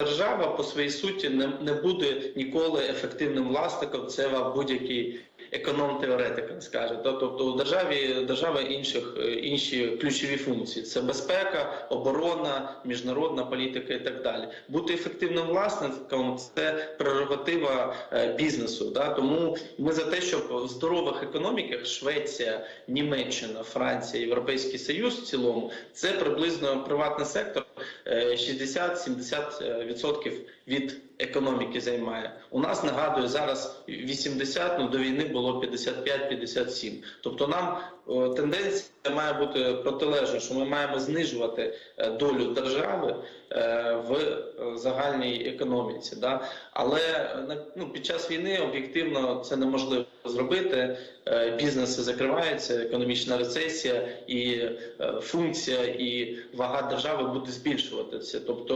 держава по своїй суті не, не буде ніколи ефективним власником. Це вам будь-який економ-теоретик скаже. Тобто у державі держава інших е, інші ключові функції: це безпека, оборона, міжнародна політика і так далі. Бути ефективним власником це прерогатива е, бізнесу. Да? Тому ми за те, щоб в здорових економіках Швеція, Німеччина, Франція, Європейський Союз в цілому це приблизно приватний сектор 60-70% від економіки займає. У нас нагадую зараз 80, ну до війни було 55-57. Тобто нам тенденція має бути протилежна, що ми маємо знижувати е, долю держави е, в е, загальній економіці. Да? Але ну, під час війни об'єктивно це неможливо зробити. Е, Бізнеси закриваються, економічна рецесія і функція і вага держави буде збільшуватися. Тобто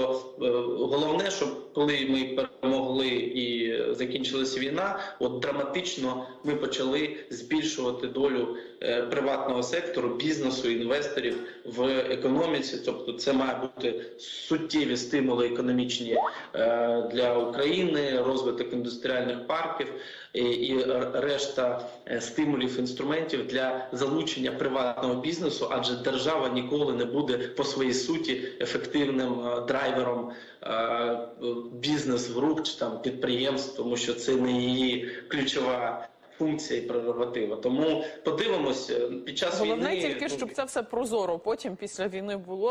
головне, щоб коли ми перемогли і закінчилася війна, от драматично ми почали збільшувати долю е, приватного сектору, бізнесу, інвесторів в економіці. Тобто, це має бути суттєві стимули економічні е, для України, розвиток індустріальних парків і, решта е, стимулів інструментів для залучення приватного бізнесу, адже держава ніколи не буде по своїй суті ефективним драйвером е, бізнес рук чи там підприємств, тому що це не її ключова. Функція і прерогатива. Тому подивимося під час Головне війни. тільки, ну, щоб це все прозоро потім після війни було